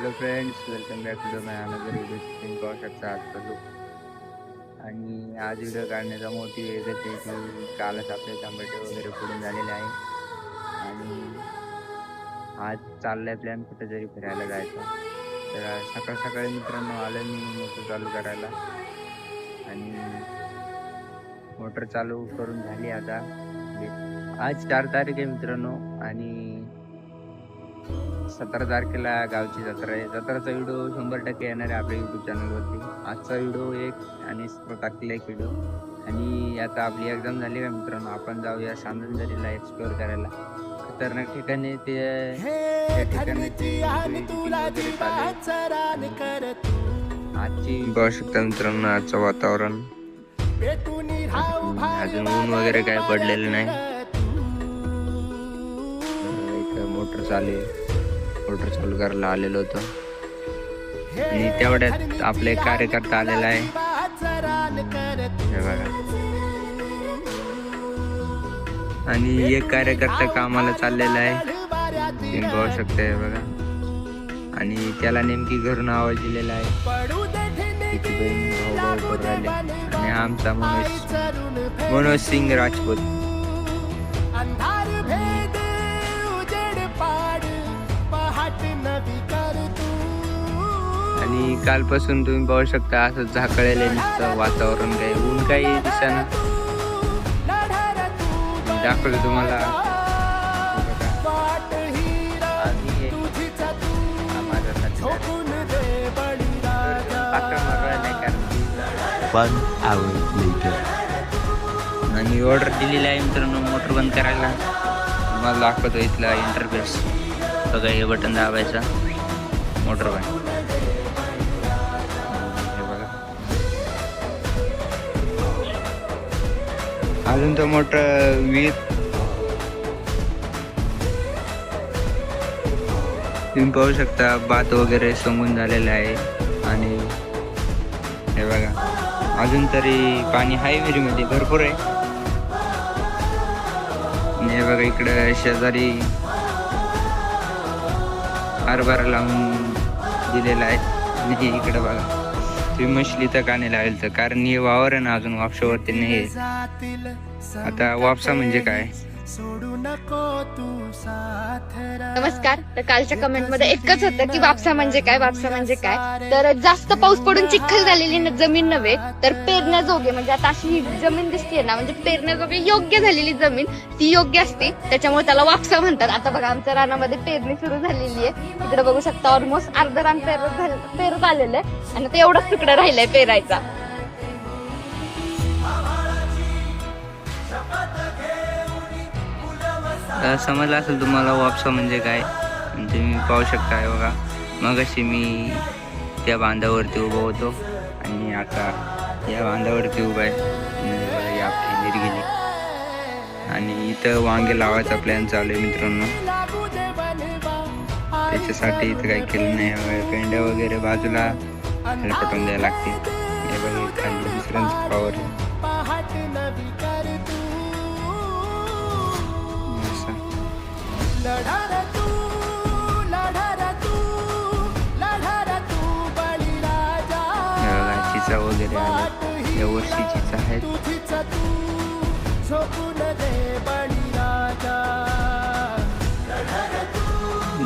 Hello friends welcome back to my another video तुम्ही पाहू शकता आजचा आणि आज व्हिडिओ काढण्याचा मोठी एकच आहे की कालच आपले टमाटे वगैरे फोडून झालेले आहे. आणि आज चाललाय प्लॅन कुठेतरी फिरायला जायचं. तर सकाळ सकाळी मित्रांनो आलं मी मोटर चालू करायला. आणि मोटर चालू करून झाली आता. आज चार तारीख आहे मित्रांनो. आणि सतरा तारखेला गावची जत्रा आहे. जत्राचा व्हिडिओ शंभर टक्के येणार आहे आपल्या युट्यूब चॅनलवरती आजचा व्हिडिओ एक आणि तारखेला एक व्हिडिओ आणि आता आपली एक्झाम झाली का मित्रांनो. आपण जाऊया सांदनदरीला एक्सप्लोअर करायला. खतरनाक ठिकाणी ते आजची बघू शकता मित्रांनो आजचं वातावरण. अजून ऊन वगैरे काय पडलेलं नाही. इथं मोटर चालू आहे. मोटर चालू करायला आलेलो होतो. आणि तेवढ्यात आपले कार्यकर्ता आलेला आहे. हे बघा. आणि एक कार्यकर्ता कामाला चाललेला आहे. तुम्ही बघू शकता हे बघा. आणि त्याला नेमकी घरून आवाज दिलेला आहे. आणि आमचा मनोज मनोज सिंग राजपूत. आणि कालपासून तुम्ही पाहू शकता असं झाकळेलं नुसतं वातावरण काही. ऊन काही दिसाना. दाखवलं तुम्हाला. नाही आणि ऑर्डर दिलेली आहे मित्रांनो मोटर बंद करायला. तुम्हाला दाखवतो इथला इंटरफेस बघा हे बटन दाबायचा. मोटर बंद. अजून तर मोटर वीर. तुम्ही पाहू शकता भात वगैरे समून झालेलं आहे. आणि हे बघा अजून तरी पाणी आहे विहिरीमध्ये भरपूर आहे. आणि हे बघा इकडं शेजारी हरभरा लावून दिलेला आहे. आणि इकडं बघा. मछली तर का नाही लावेल तर कारण हे वावर आहे ना अजून वापशावरती नाही. आता वापसा म्हणजे काय नमस्कार. तर कालच्या कमेंटमध्ये एकच होतं की वापसा म्हणजे काय वापसा म्हणजे काय? तर जास्त पाऊस पडून चिखल झालेली न- जमीन नव्हे तर पेरण्याजोगे म्हणजे आता अशी ही जमीन दिसते ना म्हणजे पेरण्याजोगे योग्य झालेली जमीन ती योग्य असते त्याच्यामुळे त्याला वापसा म्हणतात. आता बघा आमच्या रानामध्ये पेरणी सुरू झालेली आहे. इकडे बघू शकता ऑलमोस्ट अर्ध रान पेरत झालं- पेरत आलेलं आहे. आणि आता एवढाच तुकडा राहिलाय पेरायचा. समजलं असेल तुम्हाला वापसा म्हणजे काय? म्हणजे मी पाहू शकता बघा बघा. मगाशी मी त्या बांधावरती उभा होतो आणि आता या बांधावरती उभा आहे. या बघा आपली गेली. आणि इथं वांगे लावायचा प्लॅन चालू आहे मित्रांनो. त्याच्यासाठी इथं काही केलं नाही. पेंड्या वगैरे बाजूला पटवून द्यायला लागते हे बघा दुसऱ्यांचं पावर चिचा वगैरे आल्या या वर्षी चिचा आहेत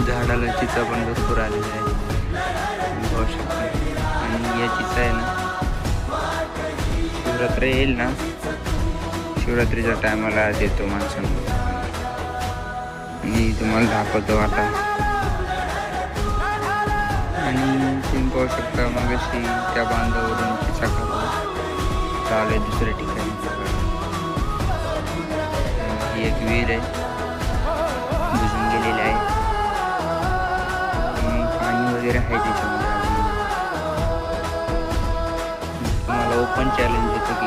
झाडाला चिचा पण भरपूर आलेला आहे. तुम्ही पाहू शकता. आणि या चिचा आहे ना शिवरात्र येईल ना? शिवरात्रीच्या टायमाला देतो माणसांना. मी तुम्हाला दाखवतो आता. आणि तुम्ही पाहू शकता मग अशी त्या बांधावरून तिचा चालू चालू दुसऱ्या ठिकाणी. ही एक विहीर आहे. बुजून गेलेली आहे. आणि पाणी वगैरे आहे त्याच्यामध्ये तुम्हाला ओपन चॅलेंज देतो की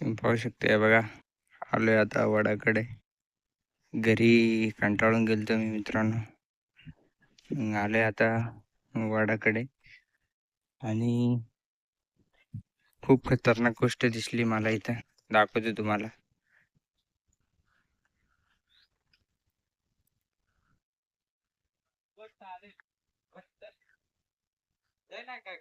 तुम्ही पाहू शकता बघा. आलोय आता वडाकडे. घरी कंटाळून गेलतो मी मित्रांनो. आलोय आता वडाकडे. आणि खूप खतरनाक गोष्ट दिसली मला इथं. दाखवते तुम्हाला. काय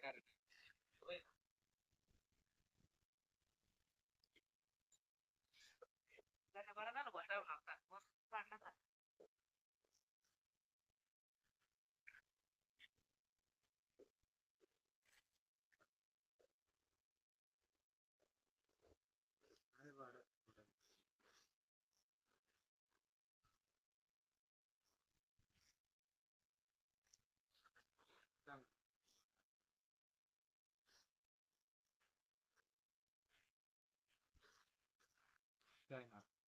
ใช่